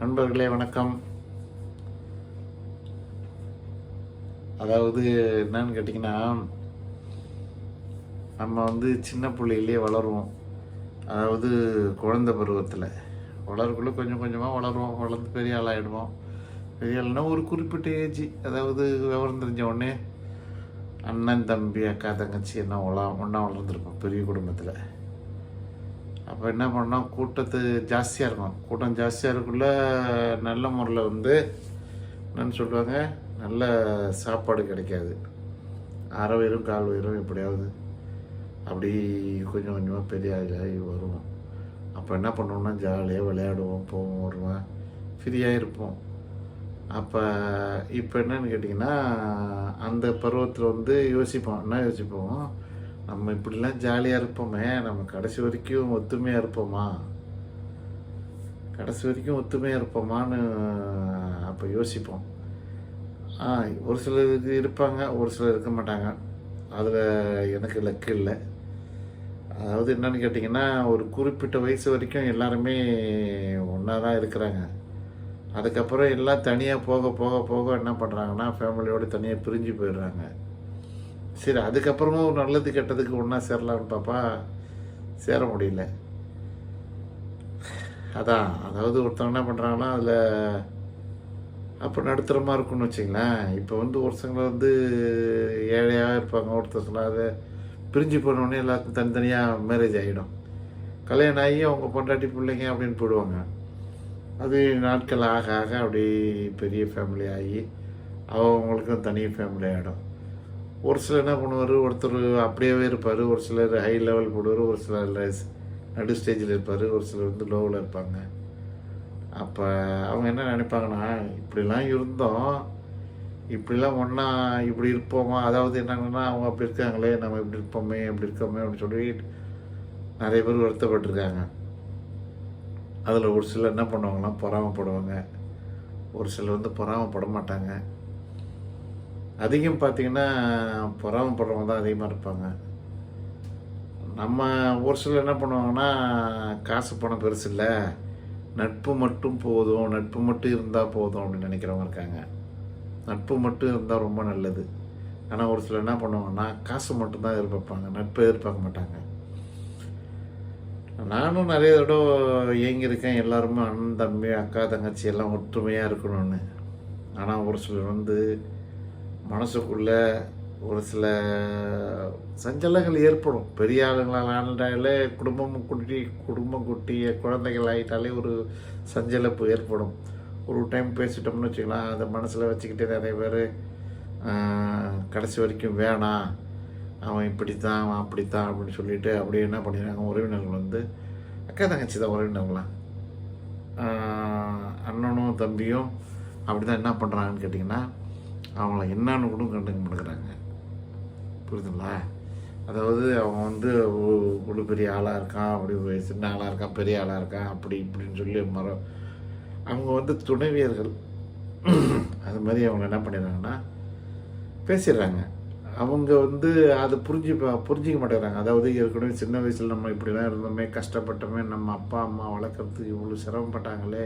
நண்பர்களே வணக்கம். அதாவது என்னன்னு கேட்டிங்கன்னா நம்ம வந்து சின்ன பிள்ளையிலே வளருவோம். அதாவது குழந்தை பருவத்தில். வளரக்குள்ள கொஞ்சம் கொஞ்சமாக வளருவோம். வளர்ந்து பெரிய ஆளாகிடுவோம் பெரிய ஆள்னா ஒரு குறிப்பிட்ட ஏஜ். அதாவது விவரம் தெரிஞ்ச உடனே அண்ணன் தம்பி அக்கா தங்கச்சி என்ன ஒளா ஒன்றா வளர்ந்துருப்போம் பெரிய குடும்பத்தில். அப்போ என்ன பண்ணோம் கூட்டத்து ஜாஸ்தியாக இருக்கும் கூட்டம் ஜாஸ்தியாக இருக்குள்ள நல்ல முறையில் வந்து என்னன்னு சொல்லுவாங்க நல்ல சாப்பாடு கிடைக்காது. அரை வயிறும் கால் வயிறும் எப்படியாவது அப்படி கொஞ்சம் கொஞ்சமாக பெரிய ஆகி வருவோம். அப்போ என்ன பண்ணுவோம்னா ஜாலியாக விளையாடுவோம் போவோம் வருவோம். ஃப்ரீயாக இருப்போம். அப்போ இப்போ என்னன்னு கேட்டிங்கன்னா அந்த பருவத்தில் வந்து யோசிப்போம். என்ன யோசிப்போம்? நம்ம இப்படிலாம் ஜாலியாக இருப்போமே நம்ம கடைசி வரைக்கும் ஒத்துமையாக இருப்போமா? கடைசி வரைக்கும் ஒத்துமையாக இருப்போமான்னு அப்போ யோசிப்போம். ஆ ஒரு சிலருக்கு இருப்பாங்க ஒரு சிலர் இருக்க மாட்டாங்க. அதில் எனக்கு லக்கு இல்லை. அதாவது என்னன்னு கேட்டிங்கன்னா ஒரு குறிப்பிட்ட வயசு வரைக்கும் எல்லாருமே ஒன்றா தான் இருக்கிறாங்க. அதுக்கப்புறம் எல்லாம் தனியாக போக போக போக என்ன பண்ணுறாங்கன்னா ஃபேமிலியோடு தனியாக பிரிஞ்சு போயிடுறாங்க. சரி அதுக்கப்புறமா ஒரு நல்லது கெட்டதுக்கு ஒன்றா சேரலாம்னு பாப்பா. சேர முடியல. அதான் அதாவது ஒருத்தவங்க என்ன பண்ணுறாங்கன்னா அதில் அப்போ நடுத்தரமாக இருக்கும்னு வச்சிங்களேன் இப்போ வந்து ஒருத்தவங்க வந்து ஏழையாக இருப்பாங்க ஒருத்தவங்க அதை பிரிஞ்சு போனோடனே எல்லாத்துக்கும் தனித்தனியாக மேரேஜ் ஆகிடும் கல்யாணம் ஆகி அவங்க பொண்டாட்டி பிள்ளைங்க அப்படின்னு போயிடுவாங்க அது நாட்கள் ஆக ஆக அப்படி பெரிய ஃபேமிலி ஆகி அவங்களுக்கும் தனி ஃபேமிலி ஆகிடும் ஒரு சிலர் என்ன பண்ணுவார் ஒருத்தர் அப்படியே இருப்பார் ஒரு சிலர் ஹை லெவல் போடுவார் ஒரு சிலர் நடு ஸ்டேஜில் இருப்பார் ஒரு சிலர் வந்து லோவில் இருப்பாங்க. அப்போ அவங்க என்ன நினைப்பாங்கன்னா இப்படிலாம் இருந்தோம் இப்படிலாம் ஒன்றா இப்படி இருப்போமா? அதாவது என்னங்கன்னா அவங்க அப்படி இருக்காங்களே நம்ம இப்படி இருப்போமே இப்படி இருக்கோமே அப்படின்னு சொல்லி நிறைய பேர் வருத்தப்பட்டிருக்காங்க. அதில் ஒரு சிலர் என்ன பண்ணுவாங்கன்னா பொறாமைப்படுவாங்க. ஒரு சிலர் வந்து பொறாமைப்பட மாட்டாங்க. அதிகம் பார்த்தீங்கன்னா பொறாமைப்படுறவங்க தான் அதிகமாக இருப்பாங்க. நம்ம ஒரு சிலர் என்ன பண்ணுவாங்கன்னா காசு பணம் பெருசு இல்லை. நட்பு மட்டும் போதும். நட்பு மட்டும் இருந்தால் போதும் அப்படின்னு நினைக்கிறவங்க இருக்காங்க. நட்பு மட்டும் இருந்தால் ரொம்ப நல்லது. ஆனால் ஒரு சிலர் என்ன பண்ணுவாங்கன்னா காசு மட்டும்தான் எதிர்பார்ப்பாங்க. நட்பை எதிர்பார்க்க மாட்டாங்க. நானும் நிறைய தடவை இயங்கியிருக்கேன் எல்லாருமே அண்ணன் தம்பி அக்கா தங்கச்சி எல்லாம் ஒற்றுமையாக இருக்கணும்னு. ஆனால் ஒரு சிலர் வந்து மனசுக்குள்ள ஒரு சில சஞ்சலங்கள் ஏற்படும். பெரிய ஆளுங்களால் ஆண்டாலே குடும்பம் குட்டி குடும்பம் குட்டிய குழந்தைகள் ஆகிட்டாலே ஒரு சஞ்சலப்பு ஏற்படும். ஒரு டைம் பேசிட்டோம்னு வச்சுக்கலாம். அதை மனசில் வச்சுக்கிட்டே நிறைய பேர் கடைசி வரைக்கும் வேணாம் அவன் இப்படித்தான் அவன் அப்படி தான் அப்படின்னு சொல்லிட்டு அப்படியே என்ன பண்ணிடுறாங்க? உறவினர்கள் வந்து அக்கா தங்கச்சி தான் உறவினர்களாம் அண்ணனும் தம்பியும் அப்படி தான் என்ன பண்ணுறாங்கன்னு கேட்டிங்கன்னா அவங்கள என்னன்னு கூட கண்டுக்க மாட்டேங்கிறாங்க. புரியுதுங்களா? அதாவது அவன் வந்து ஒரு பெரிய ஆளாக இருக்கான் அப்படி ஒரு சின்ன ஆளாக இருக்கான் பெரிய ஆளாக இருக்கான் அப்படி இப்படின்னு சொல்லி மரம் அவங்க வந்து துணைவியர்கள். அது மாதிரி அவங்க என்ன பண்ணிடுறாங்கன்னா பேசிடுறாங்க. அவங்க வந்து அதை புரிஞ்சு புரிஞ்சிக்க மாட்டேங்கிறாங்க. அதாவது ஏற்கனவே சின்ன வயசில் நம்ம இப்படிலாம் இருந்தோமே கஷ்டப்பட்டோமே நம்ம அப்பா அம்மா வளர்க்குறதுக்கு இவ்வளோ சிரமப்பட்டாங்களே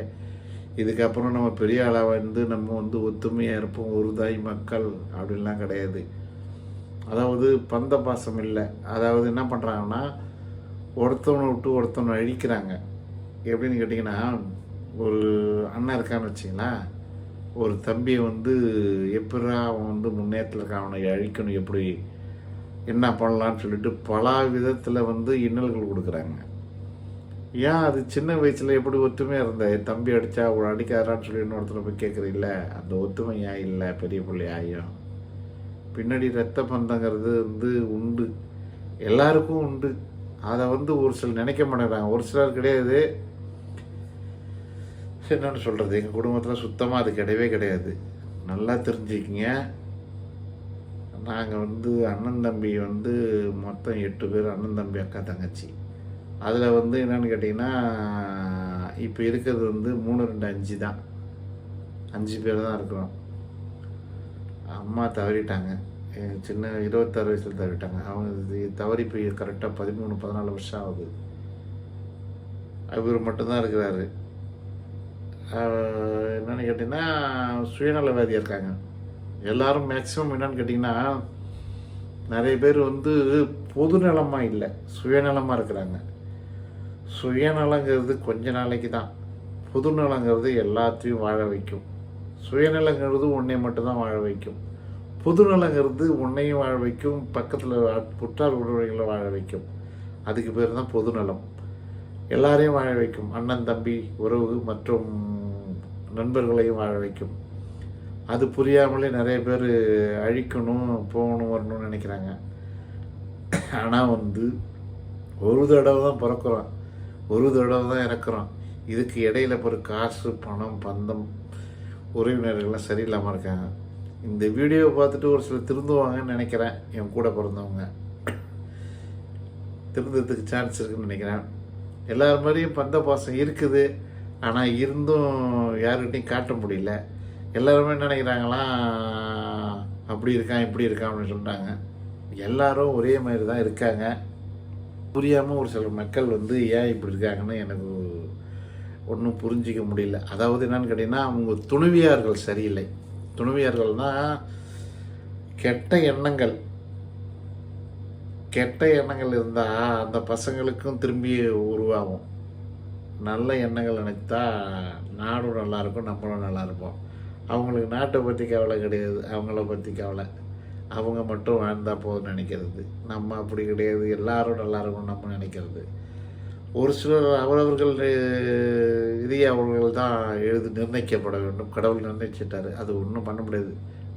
இதுக்கப்புறம் நம்ம பெரிய ஆளாக வந்து நம்ம வந்து ஒத்துமையாக இருப்போம் ஒரு தாய் மக்கள் அப்படின்லாம் கிடையாது. அதாவது பந்த பாசம் இல்லை. அதாவது என்ன பண்ணுறாங்கன்னா ஒருத்தவனை விட்டு ஒருத்தவனை அழிக்கிறாங்க. எப்படின்னு கேட்டிங்கன்னா ஒரு அண்ணன் இருக்கான்னு வச்சிங்களேன் ஒரு தம்பியை வந்து எப்படா அவன் வந்து முன்னேற்றத்தில் இருக்கான் அவனை அழிக்கணும் எப்படி என்ன பண்ணலான்னு சொல்லிட்டு பல விதத்தில் வந்து இன்னல்கள் கொடுக்குறாங்க. ஏன் அது சின்ன வயசில் எப்படி ஒற்றுமையாக இருந்த? என் தம்பி அடித்தா அவளை அடிக்காதான்னு சொல்லி இன்னொருத்தர் போய் கேட்குறீல்ல அந்த ஒத்துமை ஏன் இல்லை? பெரிய பிள்ளை ஆயும் பின்னாடி ரத்த பந்தங்கிறது வந்து உண்டு. எல்லாருக்கும் உண்டு. அதை வந்து ஒரு சிலர் நினைக்க மாட்டேங்கிறாங்க. ஒரு சிலர் கிடையாது. என்னென்னு சொல்கிறது எங்கள் குடும்பத்தில் சுத்தமாக அது கிடையவே கிடையாது. நல்லா தெரிஞ்சுக்கிங்க. நாங்கள் வந்து அண்ணன் தம்பி வந்து மொத்தம் எட்டு பேர் அண்ணன் தம்பி அக்கா தங்கச்சி. அதில் வந்து என்னன்னு கேட்டிங்கன்னா இப்போ இருக்கிறது வந்து மூணு ரெண்டு அஞ்சு தான். அஞ்சு பேர் தான் இருக்கிறோம். அம்மா தவறிட்டாங்க. சின்ன இருபத்தாறு வயசில் தவறிட்டாங்க. அவங்க இது தவறி போய் கரெக்டாக பதிமூணு பதினாலு வருஷம் ஆகுது. அவர் மட்டும்தான் இருக்கிறாரு. என்னென்னு கேட்டிங்கன்னா சுயநலவாதியாக இருக்காங்க. எல்லாரும் மேக்ஸிமம் என்னென்னு கேட்டிங்கன்னா நிறைய பேர் வந்து பொதுநலமாக இல்லை சுயநலமாக இருக்கிறாங்க. சுயநலங்கிறது கொஞ்ச நாளைக்கு தான். புதுநலங்கிறது எல்லாத்தையும் வாழ வைக்கும். சுயநலங்கிறது உன்னை மட்டும்தான் வாழ வைக்கும். புதுநலங்கிறது உன்னையும் வாழ வைக்கும். பக்கத்தில் புற்றார் உறவுகளை வாழ வைக்கும். அதுக்கு பேர் தான் பொதுநலம் எல்லாரையும் வாழ வைக்கும். அண்ணன் தம்பி உறவு மற்றும் நண்பர்களையும் வாழ வைக்கும். அது புரியாமலே நிறைய பேர் அழிக்கணும் போகணும் வரணும்னு நினைக்கிறாங்க. ஆனால் வந்து ஒரு தடவை தான் பிறக்கிறோம். ஒரு தடவை தான் இறக்குறோம் இதுக்கு இடையில ஒரு காசு பணம் பந்தம் உறவினர்கள்லாம் சரியில்லாமல் இருக்காங்க. இந்த வீடியோவை பார்த்துட்டு ஒரு சிலர் திருந்துவாங்கன்னு நினைக்கிறேன். என் கூட பிறந்தவங்க. திருந்ததுக்கு சான்ஸ் இருக்குன்னு நினைக்கிறேன். எல்லார் மாதிரியும் பந்த பாசம் இருக்குது. ஆனால் இருந்தும் யாருக்கிட்டையும் காட்ட முடியல. எல்லாருமே என்ன நினைக்கிறாங்களாம் அப்படி இருக்கான் இப்படி இருக்கான் அப்படின்னு சொல்லிட்டாங்க. எல்லாரும் ஒரே மாதிரி தான் இருக்காங்க. புரியாமல் ஒரு சில மக்கள் வந்து ஏன் இப்படி இருக்காங்கன்னு எனக்கு ஒன்றும் புரிஞ்சிக்க முடியல. அதாவது என்னன்னு கேட்டிங்கன்னா அவங்க துணிவியார்கள் சரியில்லை. துணிவியார்கள்னால் கெட்ட எண்ணங்கள். கெட்ட எண்ணங்கள் இருந்தால் அந்த பசங்களுக்கும் திரும்பி உருவாகும். நல்ல எண்ணங்கள் நினைத்தா நாடும் நல்லாயிருக்கும் நம்மளும் நல்லா இருப்போம். அவங்களுக்கு நாட்டை பற்றி கவலை கிடையாது அவங்கள பற்றி கவலை. அவங்க மட்டும் வாழ்ந்தால் போதும் நினைக்கிறது. நம்ம அப்படி கிடையாது. எல்லாரும் நல்லா இருக்கும் நம்ம நினைக்கிறது. ஒரு சிலர் அவரவர்கள் இதை அவர்கள் தான் எழுதி நிர்ணயிக்கப்பட வேண்டும். கடவுள் நிர்ணயிச்சிட்டாரு. அது ஒன்றும் பண்ண முடியாது.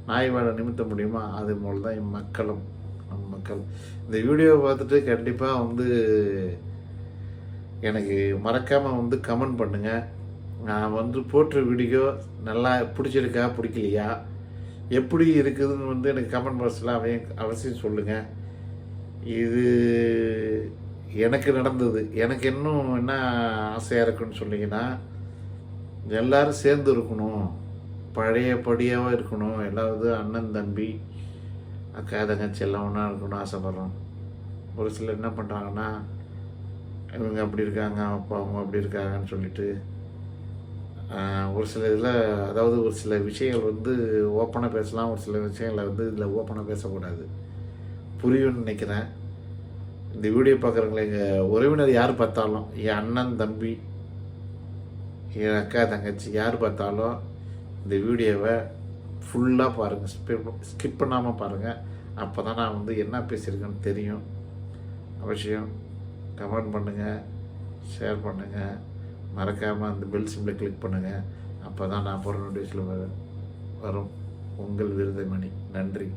நாய் வாழ நிமித்த முடியுமா? அது போல் தான் என் மக்களும் நம் மக்கள். இந்த வீடியோவை பார்த்துட்டு கண்டிப்பாக வந்து எனக்கு மறக்காமல் வந்து கமெண்ட் பண்ணுங்கள் நான் வந்து போட்ட வீடியோ நல்லா பிடிச்சிருக்கா பிடிக்கலையா? எப்படி இருக்குதுன்னு வந்து எனக்கு கமெண்ட் பாக்ஸில் அவன் அவசியம் சொல்லுங்கள் இது எனக்கு நடந்தது. எனக்கு இன்னும் என்ன ஆசையாக இருக்குன்னு சொன்னீங்கன்னா எல்லோரும் சேர்ந்து இருக்கணும். பழைய படியாக இருக்கணும். எல்லாவது அண்ணன் தம்பி அக்கா தங்கச்சி எல்லாம் ஒன்றா இருக்கணும்னு ஆசைப்பட்றோம். ஒரு சிலர் என்ன பண்ணுறாங்கன்னா இவங்க அப்படி இருக்காங்க அப்பா அவங்க அப்படி இருக்காங்கன்னு சொல்லிட்டு ஒரு சில இதில் அதாவது ஒரு சில விஷயங்கள் வந்து ஓப்பனாக பேசலாம் ஒரு சில விஷயங்களை வந்து இதில் ஓப்பனாக பேசக்கூடாது. புரியும்னு நினைக்கிறேன். இந்த வீடியோ பார்க்குறவங்கள எங்கள் உறவினர் யார் பார்த்தாலும் என் அண்ணன் தம்பி என் அக்கா தங்கச்சி யார் பார்த்தாலும் இந்த வீடியோவை ஃபுல்லாக பாருங்கள் ஸ்கிப் ஸ்கிப் பண்ணாமல் பாருங்கள் அப்போ தான் நான் வந்து என்ன பேசியிருக்கேன்னு தெரியும். அவசியம். கமெண்ட் பண்ணுங்கள் ஷேர் பண்ணுங்கள் மறக்காமல் அந்த பெல் சிம்பிளை கிளிக் பண்ணுங்கள் அப்போ தான் நான் போகிற நோட்டீஸில் வரும். உங்கள் விருதமணி. நன்றி.